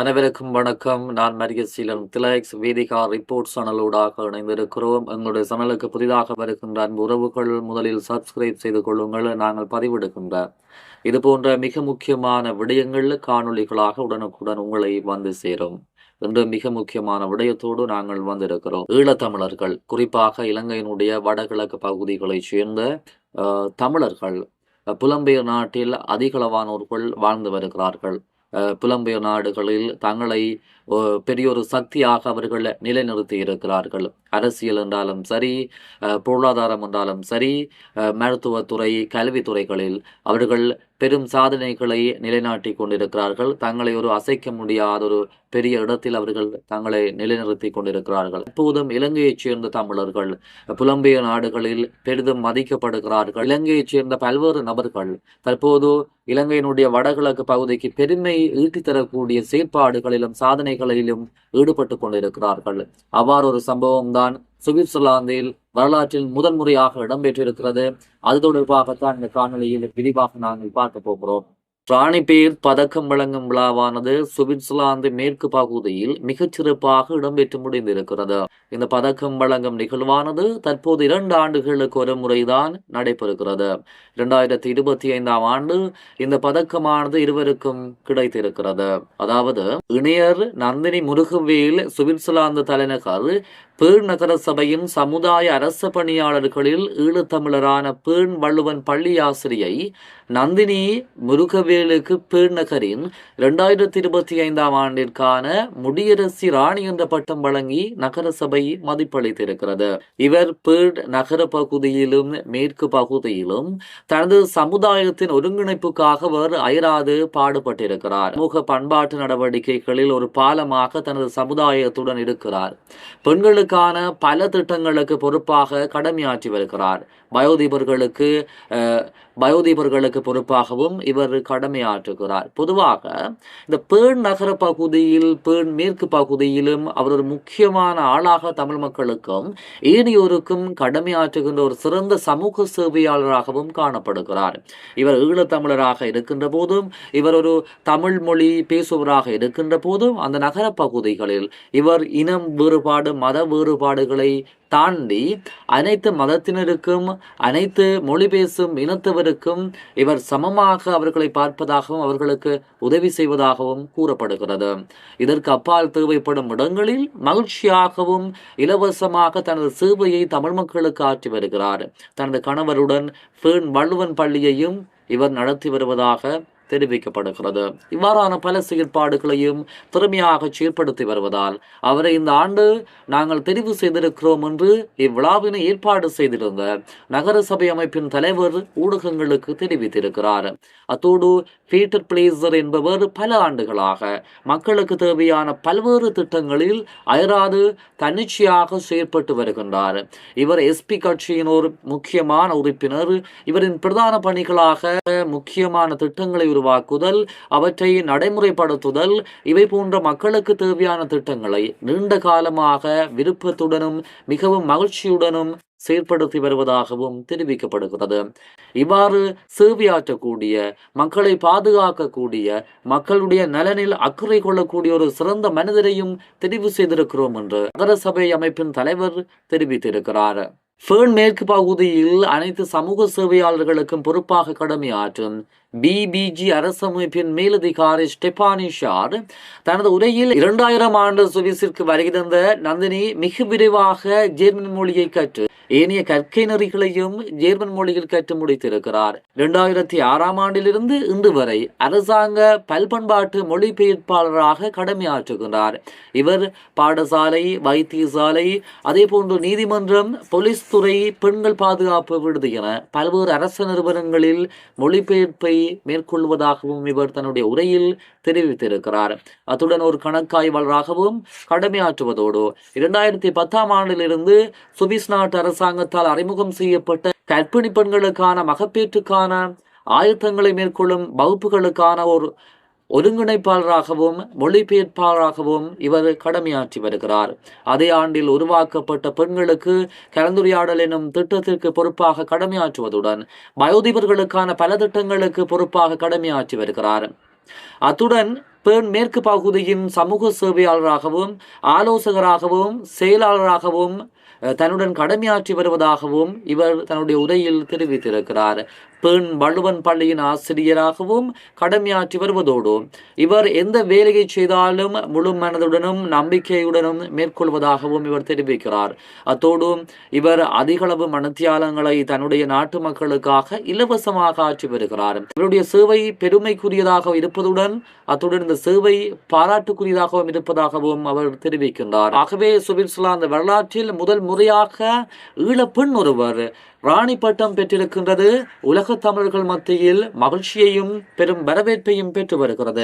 அனைவருக்கும் வணக்கம். நான் மரியசீலன் திலக்ஸ். வேதிகா ரிப்போர்ட் சேனலோடாக இணைந்திருக்கிறோம். எங்களுடைய சேனலுக்கு புதிதாக வருகின்ற அன்பு உறவுகள் முதலில் சப்ஸ்கிரைப் செய்து கொள்ளுங்கள். நாங்கள் பதிவிடுகின்ற இது போன்ற மிக முக்கியமான விடயங்கள் காணொளிகளாக உடனுக்குடன் உங்களை வந்து சேரும். என்று மிக முக்கியமான விடயத்தோடு நாங்கள் வந்திருக்கிறோம். ஈழத்தமிழர்கள் குறிப்பாக இலங்கையினுடைய வடகிழக்கு பகுதிகளைச் சேர்ந்த தமிழர்கள் புலம்பெயர் நாட்டில் அதிகளவானோர்கள் வாழ்ந்து வருகிறார்கள். புலம்பெயர் நாடுகளில் தங்களை பெரிய ஒரு சக்தியாக அவர்களை நிலைநிறுத்தி இருக்கிறார்கள். அரசியல் என்றாலும் சரி பொருளாதாரம் என்றாலும் சரி மருத்துவத்துறை கல்வித்துறைகளில் அவர்கள் பெரும் சாதனைகளை நிலைநாட்டி கொண்டிருக்கிறார்கள். தங்களை ஒரு அசைக்க முடியாத ஒரு பெரிய இடத்தில் அவர்கள் தங்களை நிலைநிறுத்தி கொண்டிருக்கிறார்கள். எப்போதும் இலங்கையைச் சேர்ந்த தமிழர்கள் புலம்பெயர் நாடுகளில் பெரிதும் மதிக்கப்படுகிறார்கள். இலங்கையைச் சேர்ந்த பல்வேறு நபர்கள் தற்போது இலங்கையினுடைய வடகிழக்கு பகுதிக்கு பெருமை ஈட்டித் தரக்கூடிய செயற்பாடுகளிலும் சாதனைகளிலும் ஈடுபட்டு கொண்டிருக்கிறார்கள். அவ்வாறு ஒரு சம்பவம் தான் சுவிட்சர்லாந்தில் வரலாற்றில் முதன்முறையாக இடம்பெற்றிருக்கிறது. அது தொடர்பாகத்தான் இந்த காணொலியில் விரிவாக நாங்கள் பார்க்க போகிறோம். ராணிபேர் பதக்கம் வழங்கும் விழாவானது சுவிட்சர்லாந்து மேற்கு பகுதியில் மிகச்சிறப்பாக இடம்பெற்று முடிந்திருக்கிறது. இந்த பதக்கம் வழங்கும் நிகழ்வானது தற்போது இரண்டு ஆண்டுகளுக்கு ஒரு முறைதான் நடைபெறுகிறது. இரண்டாயிரத்தி இருபத்தி ஐந்தாம் ஆண்டு இந்த பதக்கமானது இருவருக்கும் கிடைத்திருக்கிறது. அதாவது இணையர் நந்தினி முருகவேல் சுவிட்சர்லாந்து தலைநகர் பேர் நகர சபையின் சமுதாய அரச பணியாளர்களில் ஈழத்தமிழரான பேண் வள்ளுவன் பள்ளி ஆசிரியை நந்தினி முருகவேலுக்கு பேர் நகரின் இரண்டாயிரத்தி இருபத்தி ஐந்தாம் ஆண்டிற்கான முடியரசி ராணி என்ற பட்டம் வழங்கி நகர சபை மதிப்பளித்திருக்கிறது. இவர் பேர் நகர பகுதியிலும் மேற்கு பகுதியிலும் தனது சமுதாயத்தின் ஒருங்கிணைப்புக்காக அவர் அயராது பாடுபட்டிருக்கிறார். சமூக பண்பாட்டு நடவடிக்கைகளில் ஒரு பாலமாக தனது சமுதாயத்துடன் இருக்கிறார். பெண்களுக்கு மக்களுக்கான பல திட்டங்களுக்கு பொறுப்பாக கடமையாற்றி வருகிறார். வயோதிபர்களுக்கு அஹ், பொறுப்பாகவும் இவர் கடமையாற்றுகிறார். பொதுவாக இந்த பேண் நகர பகுதியில் பேண் மேற்கு பகுதியிலும் அவர் ஒரு முக்கியமான ஆளாக தமிழ் மக்களுக்கும் ஏனையோருக்கும் கடமையாற்றுகின்ற ஒரு சிறந்த சமூக சேவையாளராகவும் காணப்படுகிறார். இவர் ஈழத்தமிழராக இருக்கின்ற போதும் இவர் ஒரு தமிழ் மொழி பேசுபவராக இருக்கின்ற போதும் அந்த நகர பகுதிகளில் இவர் இனம் வேறுபாடு மத வேறுபாடுகளை தாண்டி அனைத்து மதத்தினருக்கும் அனைத்து மொழி பேசும் இனத்தவருக்கும் இவர் சமமாக அவர்களை பார்ப்பதாகவும் அவர்களுக்கு உதவி செய்வதாகவும் கூறப்படுகிறது. இதற்கு அப்பால் தேவைப்படும் இடங்களில் மகிழ்ச்சியாகவும் இலவசமாக தனது சேவையை தமிழ் மக்களுக்கு ஆற்றி வருகிறார். தனது கணவருடன் பேண் வள்ளுவன் பள்ளியையும் இவர் நடத்தி வருவதாக தெரிவிக்கப்படுகிறது. இவ்வாறான பல செயற்பாடுகளையும் திறமையாக செயற்படுத்தி வருவதால் அவரை இந்த ஆண்டு நாங்கள் தெரிவு செய்திருக்கிறோம் என்று இவ்விழாவினை ஏற்பாடு செய்திருந்த நகர சபை அமைப்பின் தலைவர் ஊடகங்களுக்கு தெரிவித்திருக்கிறார். அத்தோடு பீட்டர் பிளேசர் என்பவர் பல ஆண்டுகளாக மக்களுக்கு தேவையான பல்வேறு திட்டங்களில் அயராது தன்னிச்சையாக செயற்பட்டு வருகின்றார். இவர் எஸ்பி கட்சியின் ஒரு முக்கியமான உறுப்பினர். இவரின் பிரதான பணிகளாக முக்கியமான திட்டங்களை உருவாக்க உருவாக்குதல் அவற்றை நடைமுறைப்படுத்துதல் இவை போன்ற மக்களுக்கு தேவையான திட்டங்களை நீண்ட காலமாக விருப்பத்துடனும் மிகவும் மகிழ்ச்சியுடனும் செயற்படுத்தி வருவதாகவும் தெரிவிக்கப்படுகிறது. இவ்வாறு சேவையாற்றக்கூடிய மக்களை பாதுகாக்கக்கூடிய மக்களுடைய நலனில் அக்கறை கொள்ளக்கூடிய ஒரு சிறந்த மனிதரையும் தெரிவு செய்திருக்கிறோம் என்று நகரசபை அமைப்பின் தலைவர் தெரிவித்திருக்கிறார். ஃபேர்ன் மேற்கு பகுதியில் அனைத்து சமூக சேவையாளர்களுக்கும் பொறுப்பாக கடமையாற்றும் பிபிஜி அரசமைப்பின் மேலதிகாரி ஸ்டெபானி ஷார் தனது உரையில் இரண்டாயிரம் ஆண்டு சுவிசிற்கு வருகை தந்த நந்தினி மிக விரைவாக ஜெர்மன் மொழியை கற்று ஏனைய கற்கை நெறிகளையும் ஜெர்மன் மொழியில் கற்று முடித்திருக்கிறார். இரண்டாயிரத்தி ஆறாம் ஆண்டிலிருந்து இன்று வரை அரசாங்க பல்பண்பாட்டு மொழிபெயர்ப்பாளராக கடமையாற்றுகிறார் இவர் பாடசாலை வைத்தியசாலை அதே போன்று நீதிமன்றம் போலீஸ் துறை பெண்கள் பாதுகாப்பு விடுதி என பல்வேறு அரசு நிறுவனங்களில் மொழிபெயர்ப்பை மேற்கொள்வதாகவும் இவர் தன்னுடைய உரையில் தெரிவித்திருக்கிறார். அத்துடன் ஒரு கணக்காய்வாளராகவும் கடமையாற்றுவதோடு இரண்டாயிரத்தி பத்தாம் ஆண்டிலிருந்து சுவிஸ் நாட்டு அரசு அரசாங்கத்தால் அறிமுகம் செய்யப்பட்ட கர்ப்பிணி பெண்களுக்கான மகப்பேற்றுக்கான ஆயத்தங்களை மேற்கொள்ளும் வகுப்புகளுக்கான ஒரு ஒருங்கிணைப்பாளராகவும் மொழிபெயர்ப்பாளராகவும் இவர் கடமையாற்றி வருகிறார். அதே ஆண்டில் உருவாக்கப்பட்ட பெண்களுக்கு கலந்துரையாடல் எனும் திட்டத்திற்கு பொறுப்பாக கடமையாற்றுவதுடன் வயோதிபர்களுக்கான பல திட்டங்களுக்கு பொறுப்பாக கடமையாற்றி வருகிறார். அத்துடன் பெண் மேற்கு பகுதியின் சமூக சேவையாளராகவும் ஆலோசகராகவும் செயலாளராகவும் தன்னுடன் கடமையாற்றி வருவதாகவும் இவர் தன்னுடைய உரையில் தெரிவித்திருக்கிறார். பெண் வள்ளுவன் பள்ளியின் ஆசிரியராகவும் கடமையாற்றி வருவதோடு இவர் எந்த வேலையை செய்தாலும் முழு மனதுடனும் நம்பிக்கையுடனும் மேற்கொள்வதாகவும் இவர் தெரிவிக்கிறார். அத்தோடு இவர் அதிகளவு மனத்தியாலங்களை தன்னுடைய நாட்டு மக்களுக்காக இலவசமாக ஆற்றி வருகிறார். இவருடைய சேவை பெருமைக்குரியதாக இருப்பதுடன் அத்துடன் இந்த சேவை பாராட்டுக்குரியதாகவும் இருப்பதாகவும் அவர் தெரிவிக்கின்றார். ஆகவே சுவிட்சர்லாந்து வரலாற்றில் முதல் முறையாக ஈழப்பெண் ஒருவர் ராணி பட்டம் பெற்றிருக்கின்றது. உலகத் தமிழர்கள் மத்தியில் மகிழ்ச்சியையும் பெரும் வரவேற்பையும் பெற்று வருகிறது.